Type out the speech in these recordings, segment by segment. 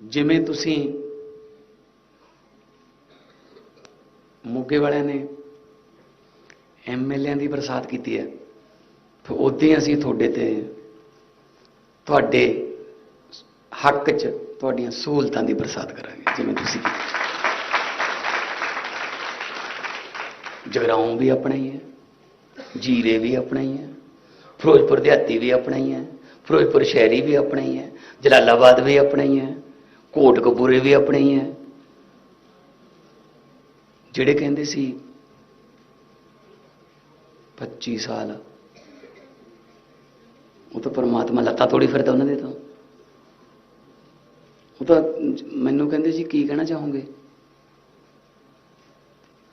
ਜਿਵੇਂ ਤੁਸੀਂ ਮੋਗੇ ਵਾਲਿਆਂ ਨੇ ਐਮਐਲਏਆਂ ਦੀ ਬਰਸਾਤ ਕੀਤੀ ਹੈ, ਫਿਰ ਉਦੋਂ ਅਸੀਂ ਤੁਹਾਡੇ ਤੇ ਤੁਹਾਡੇ ਹੱਕ 'ਚ ਤੁਹਾਡੀਆਂ ਸਹੂਲਤਾਂ ਦੀ ਬਰਸਾਤ ਕਰਾਂਗੇ, ਜਿਵੇਂ ਤੁਸੀਂ ਕੀਤੀ। ਜਗਰਾਉਂ ਵੀ ਆਪਣਾ ਹੀ ਹੈ ਜੀਰੇ ਵੀ ਆਪਣਾ ਹੀ ਹੈ ਫਿਰੋਜ਼ਪੁਰ ਦਿਹਾਤੀ ਵੀ ਆਪਣਾ ਹੀ ਹੈ ਫਿਰੋਜ਼ਪੁਰ ਸ਼ਹਿਰੀ ਵੀ ਆਪਣਾ ਹੀ ਹੈ ਜਲਾਲਾਬਾਦ ਵੀ ਆਪਣਾ ਹੀ ਹੈ। ਕੋਟ ਕਪੂਰੇ ਵੀ ਆਪਣੇ ਹੀ ਹੈ ਜਿਹੜੇ ਕਹਿੰਦੇ ਸੀ 25 ਸਾਲ। ਉਹ ਤਾਂ ਪਰਮਾਤਮਾ ਲੱਤਾਂ ਤੋੜੀ ਫਿਰਦਾ ਉਹਨਾਂ ਦੇ ਤੋਂ। ਉਹ ਤਾਂ ਮੈਨੂੰ ਕਹਿੰਦੇ ਸੀ, ਕੀ ਕਹਿਣਾ ਚਾਹੋਗੇ?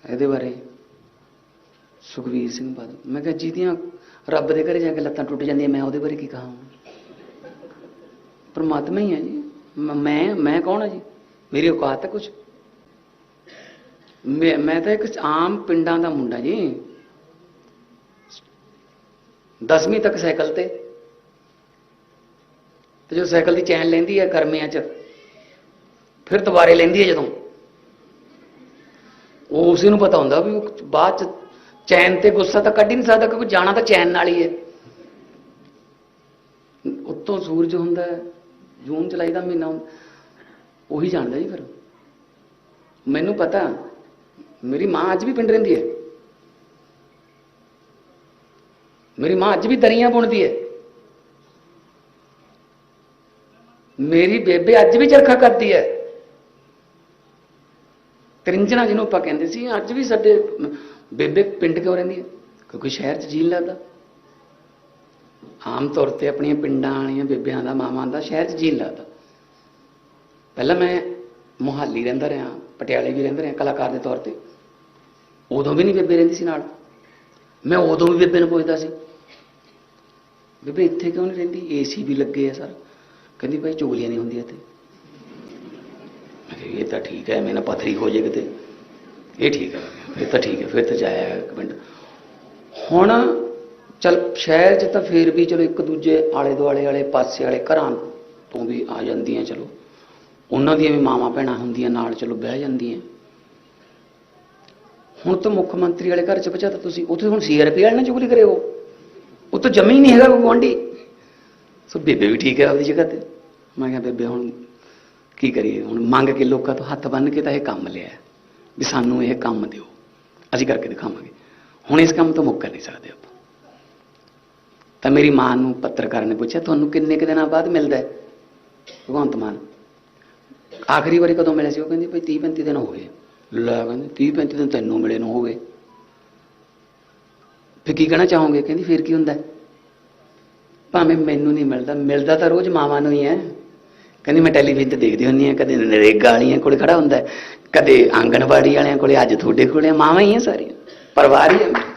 ਇਹਦੇ ਬਾਰੇ ਸੁਖਵੀਰ ਸਿੰਘ ਬਾਦਲ। ਮੈਂ ਕਿਹਾ, ਜਿਹਦੀਆਂ ਰੱਬ ਦੇ ਘਰੇ ਜਾ ਕੇ ਲੱਤਾਂ ਟੁੱਟ ਜਾਂਦੀਆਂ, ਮੈਂ ਉਹਦੇ ਬਾਰੇ ਕੀ ਕਹਾਂ? ਪਰਮਾਤਮਾ ਹੀ ਹੈ ਜੀ। ਮੈਂ ਮੈਂ ਕੌਣ ਹਾਂ ਜੀ? ਮੇਰੀ ਔਕਾਤ ਹੈ ਕੁਝ ਮੈਂ ਮੈਂ ਤਾਂ ਇੱਕ ਆਮ ਪਿੰਡਾਂ ਦਾ ਮੁੰਡਾ ਜੀ। 10ਵੀਂ ਤੱਕ ਸਾਈਕਲ ਤੇ। ਤੇ ਜੋ ਸਾਈਕਲ ਦੀ ਚੈਨ ਲੈਂਦੀ ਹੈ ਗਰਮੀਆਂ 'ਚ, ਫਿਰ ਦੁਬਾਰੇ ਲੈਂਦੀ ਹੈ ਜਦੋਂ। ਉਹ ਉਸੇ ਨੂੰ ਪਤਾ ਹੁੰਦਾ ਵੀ ਉਹ ਬਾਅਦ 'ਚ ਚੈਨ ਤੇ ਗੁੱਸਾ ਤਾਂ ਕੱਢ ਹੀ ਨਹੀਂ ਸਕਦਾ, ਕਿਉਂਕਿ ਜਾਣਾ ਤਾਂ ਚੈਨ ਨਾਲ ਹੀ ਹੈ ਉੱਤੋਂ ਸੂਰਜ ਹੁੰਦਾ। ਹੈ ਜੂਨ, ਜੁਲਾਈ ਦਾ ਮਹੀਨਾ ਉਹੀ ਜਾਣਦਾ ਜੀ ਫਿਰ। ਮੈਨੂੰ ਪਤਾ, ਮੇਰੀ ਮਾਂ ਅੱਜ ਵੀ ਪਿੰਡ ਰਹਿੰਦੀ ਹੈ। ਮੇਰੀ ਮਾਂ ਅੱਜ ਵੀ ਦਰੀਆਂ ਬੁਣਦੀ ਹੈ। ਮੇਰੀ ਬੇਬੇ ਅੱਜ ਵੀ ਚਰਖਾ ਕਰਦੀ ਹੈ। ਤਰਿੰਜਣਾ ਜਿਹਨੂੰ ਆਪਾਂ ਕਹਿੰਦੇ ਸੀ, ਅੱਜ ਵੀ ਸਾਡੇ ਬੇਬੇ ਪਿੰਡ ਕਿਉਂ ਰਹਿੰਦੀ ਹੈ? ਕਿਉਂਕਿ ਸ਼ਹਿਰ 'ਚ ਜੀਣ ਲੱਗਦਾ। ਆਮ ਤੌਰ ਤੇ ਆਪਣੀਆਂ ਪਿੰਡਾਂ ਵਾਲੀਆਂ ਬੇਬਿਆਂ ਦਾ, ਮਾਵਾਂ ਦਾ, ਸ਼ਹਿਰ 'ਚ ਜੀਣ ਲੱਗਦਾ। ਪਹਿਲਾਂ ਮੈਂ ਮੁਹਾਲੀ ਰਹਿੰਦਾ ਰਿਹਾ, ਪਟਿਆਲੇ ਵੀ ਰਹਿੰਦਾ ਰਿਹਾ ਕਲਾਕਾਰ ਦੇ ਤੌਰ ਤੇ। ਉਦੋਂ ਵੀ ਨਹੀਂ ਬੇਬੇ ਰਹਿੰਦੀ ਸੀ ਨਾਲ। ਮੈਂ ਉਦੋਂ ਵੀ ਬੇਬੇ ਨੂੰ ਪੁੱਛਦਾ ਸੀ, ਬੇਬੇ, ਇੱਥੇ ਕਿਉਂ ਨਹੀਂ ਰਹਿੰਦੀ? ਏਸੀ ਵੀ ਲੱਗੇ ਆ ਸਰ। ਕਹਿੰਦੀ, ਭਾਈ ਚੋਲੀਆਂ ਨਹੀਂ ਹੁੰਦੀਆਂ ਇੱਥੇ। ਇਹ ਤਾਂ ਠੀਕ ਹੈ ਮੈਨਾਂ ਪਥਰੀ ਹੋ ਜੇ ਕਿਤੇ। ਇਹ ਠੀਕ ਹੈ, ਇਹ ਤਾਂ ਠੀਕ ਹੈ, ਫਿਰ ਤਾਂ ਜਾਇਆ ਇੱਕ ਹੁਣ ਚਲ ਸ਼ਹਿਰ 'ਚ ਤਾਂ ਫੇਰ ਵੀ ਚਲੋ ਇੱਕ ਦੂਜੇ ਆਲੇ ਦੁਆਲੇ ਵਾਲੇ ਪਾਸੇ ਵਾਲੇ ਘਰਾਂ ਤੋਂ ਵੀ ਆ ਜਾਂਦੀਆਂ, ਚਲੋ। ਉਹਨਾਂ ਦੀਆਂ ਵੀ ਮਾਵਾਂ ਭੈਣਾਂ ਹੁੰਦੀਆਂ, ਨਾਲ ਚਲੋ ਬਹਿ ਜਾਂਦੀਆਂ। ਹੁਣ ਤਾਂ ਮੁੱਖ ਮੰਤਰੀ ਵਾਲੇ ਘਰ 'ਚ ਬਚਾ ਤਾਂ ਤੁਸੀਂ ਉੱਥੇ ਹੁਣ ਸੀਆਰਪੀ ਵਾਲੇ ਨਾਲ ਚੁਗਲੀ ਕਰੇ ਹੋ ਉਹ ਤਾਂ ਜਮੀ ਨਹੀਂ ਹੈਗਾ ਕੋਈ ਗੁਆਂਢੀ। ਸੋ ਬੇਬੇ ਵੀ ਠੀਕ ਹੈ ਆਪਦੀ ਜਗ੍ਹਾ ਤੇ। ਮੈਂ ਕਿਹਾ, ਬੇਬੇ, ਹੁਣ ਕੀ ਕਰੀਏ? ਹੁਣ ਮੰਗ ਕੇ ਲੋਕਾਂ ਤੋਂ ਹੱਥ ਬੰਨ ਕੇ ਤਾਂ ਇਹ ਕੰਮ ਲਿਆ ਵੀ ਸਾਨੂੰ ਇਹ ਕੰਮ ਦਿਓ। ਅਸੀਂ ਕਰਕੇ ਦਿਖਾਵਾਂਗੇ। ਹੁਣ ਇਸ ਕੰਮ ਤੋਂ ਮੁੱਕਰ ਨਹੀਂ ਸਕਦੇ ਆਪਾਂ। ਤਾਂ ਮੇਰੀ ਮਾਂ ਨੂੰ ਪੱਤਰਕਾਰ ਨੇ ਪੁੱਛਿਆ, ਤੁਹਾਨੂੰ ਕਿੰਨੇ ਕੁ ਦਿਨਾਂ ਬਾਅਦ ਮਿਲਦਾ ਹੈ? ਭਗਵੰਤ ਮਾਨ। ਆਖਰੀ ਵਾਰੀ ਕਦੋਂ ਮਿਲੇ ਸੀ? ਉਹ ਕਹਿੰਦੀ, ਭਾਈ 30 35 ਦਿਨ ਹੋ ਗਏ। ਲੈ ਕਹਿੰਦੀ 30 35 ਦਿਨ ਤੈਨੂੰ ਮਿਲੇ ਨੂੰ ਹੋ ਗਏ। ਫਿਰ ਕੀ ਕਹਿਣਾ ਚਾਹੋਗੇ? ਕਹਿੰਦੀ, ਫਿਰ ਕੀ ਹੁੰਦਾ ਭਾਵੇਂ ਮੈਨੂੰ ਨਹੀਂ ਮਿਲਦਾ ਮਿਲਦਾ ਤਾਂ ਰੋਜ਼ ਮਾਵਾਂ ਨੂੰ ਹੀ ਹੈ। ਕਹਿੰਦੀ, ਮੈਂ ਟੈਲੀਵਿਜ਼ਨ ਤੇ ਦੇਖਦੀ ਹੁੰਦੀ ਹਾਂ, ਕਦੇ ਨਰੇਗਾ ਵਾਲੀਆਂ ਕੋਲ ਖੜਾ ਹੁੰਦਾ ਕਦੇ ਆਂਗਣਵਾੜੀ ਵਾਲਿਆਂ ਕੋਲੇ, ਅੱਜ ਤੁਹਾਡੇ ਕੋਲੇ ਮਾਵਾਂ ਹੀ ਆ ਸਾਰੀਆਂ, ਪਰਿਵਾਰ ਹੀ ਹੈ